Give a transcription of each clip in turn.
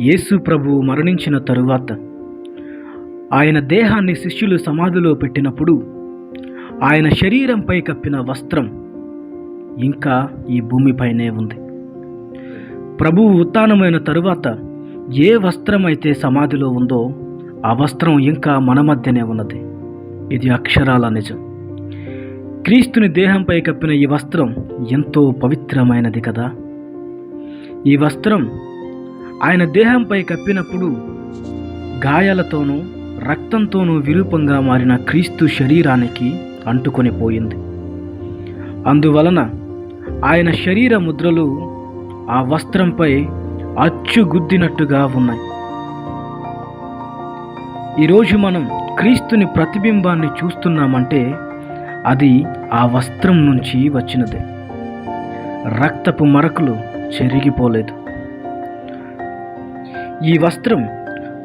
యేసు ప్రభువు మరణించిన తరువాత ఆయన దేహాన్ని శిష్యులు సమాధిలో పెట్టినప్పుడు ఆయన శరీరంపై కప్పిన వస్త్రం ఇంకా ఈ భూమిపైనే ఉంది. ప్రభువు ఉత్థానమైన తరువాత ఏ వస్త్రం అయితే సమాధిలో ఉందో ఆ వస్త్రం ఇంకా మన మధ్యనే ఉన్నది. ఇది అక్షరాల నిజం. క్రీస్తుని దేహంపై కప్పిన ఈ వస్త్రం ఎంతో పవిత్రమైనది కదా. ఈ వస్త్రం ఆయన దేహంపై కప్పినప్పుడు గాయాలతోనూ రక్తంతోనూ విరూపంగా మారిన క్రీస్తు శరీరానికి అంటుకొని పోయింది. అందువలన ఆయన శరీర ముద్రలు ఆ వస్త్రంపై అచ్చుగుద్దినట్టుగా ఉన్నాయి. ఈరోజు మనం క్రీస్తుని ప్రతిబింబాన్ని చూస్తున్నామంటే అది ఆ వస్త్రం నుంచి వచ్చినదే. రక్తపు మరకలు చెరిగిపోలేదు. ఈ వస్త్రం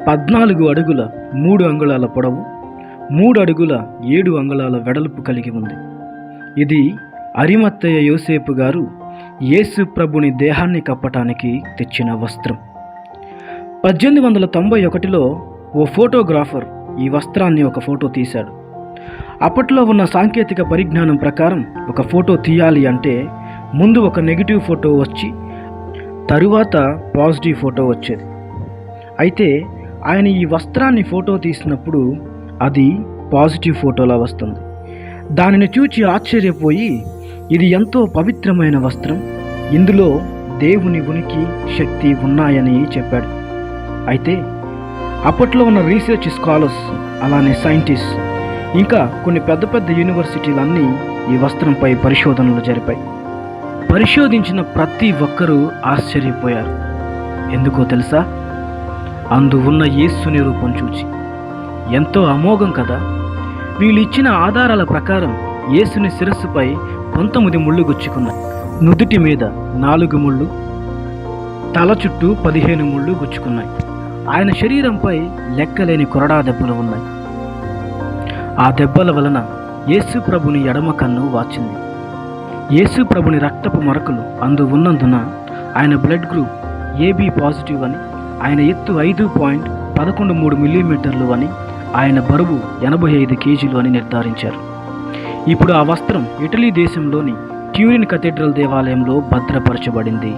పద్నాలుగు అడుగుల మూడు అంగుళాల పొడవు మూడు అడుగుల ఏడు అంగుళాల వెడల్పు కలిగి ఉంది. ఇది అరిమత్తయ్య యోసేపు గారు యేసు ప్రభుని దేహాన్ని కప్పటానికి తెచ్చిన వస్త్రం. పద్దెనిమిది వందల తొంభై ఒకటిలో ఓ ఫోటోగ్రాఫర్ ఈ వస్త్రాన్ని ఒక ఫోటో తీశాడు. అప్పట్లో ఉన్న సాంకేతిక పరిజ్ఞానం ప్రకారం ఒక ఫోటో తీయాలి అంటే ముందు ఒక నెగిటివ్ ఫోటో వచ్చి తరువాత పాజిటివ్ ఫోటో వచ్చేది. అయితే ఆయన ఈ వస్త్రాన్ని ఫోటో తీసినప్పుడు అది పాజిటివ్ ఫోటోలా వస్తుంది. దానిని చూచి ఆశ్చర్యపోయి ఇది ఎంతో పవిత్రమైన వస్త్రం ఇందులో దేవుని ఉనికి శక్తి ఉన్నాయని చెప్పాడు. అయితే అప్పట్లో ఉన్న రీసెర్చ్ స్కాలర్స్ అలానే సైంటిస్ట్ ఇంకా కొన్ని పెద్ద పెద్ద యూనివర్సిటీలన్నీ ఈ వస్త్రంపై పరిశోధనలు జరిపాయి. పరిశోధించిన ప్రతి ఒక్కరూ ఆశ్చర్యపోయారు. ఎందుకో తెలుసా? అందు ఉన్న యేసుని రూపం చూచి ఎంతో అమోఘం కదా? వీళ్ళు ఇచ్చిన ఆధారాల ప్రకారం యేసుని శిరస్సుపై పంతొమ్మిది ముళ్ళు గుచ్చుకున్నాయి. నుదుటి మీద నాలుగు ముళ్ళు తల చుట్టూ పదిహేను ముళ్ళు గుచ్చుకున్నాయి. ఆయన శరీరంపై లెక్కలేని కొరడా దెబ్బలు ఉన్నాయి. ఆ దెబ్బల వలన యేసు ప్రభుని ఎడమ కన్ను వాచింది. యేసు ప్రభుని రక్తపు మరకలు అందు ఉన్నందున ఆయన బ్లడ్ గ్రూప్ ఏబీ పాజిటివ్ అని ఆయన ఎత్తు ఐదు పాయింట్ పదకొండు మూడు మిల్లీమీటర్లు అని ఆయన బరువు ఎనభై ఐదు కేజీలు అని నిర్ధారించారు. ఇప్పుడు ఆ వస్త్రం ఇటలీ దేశంలోని ట్యూరిన్ కథీడ్రల్ దేవాలయంలో భద్రపరచబడింది.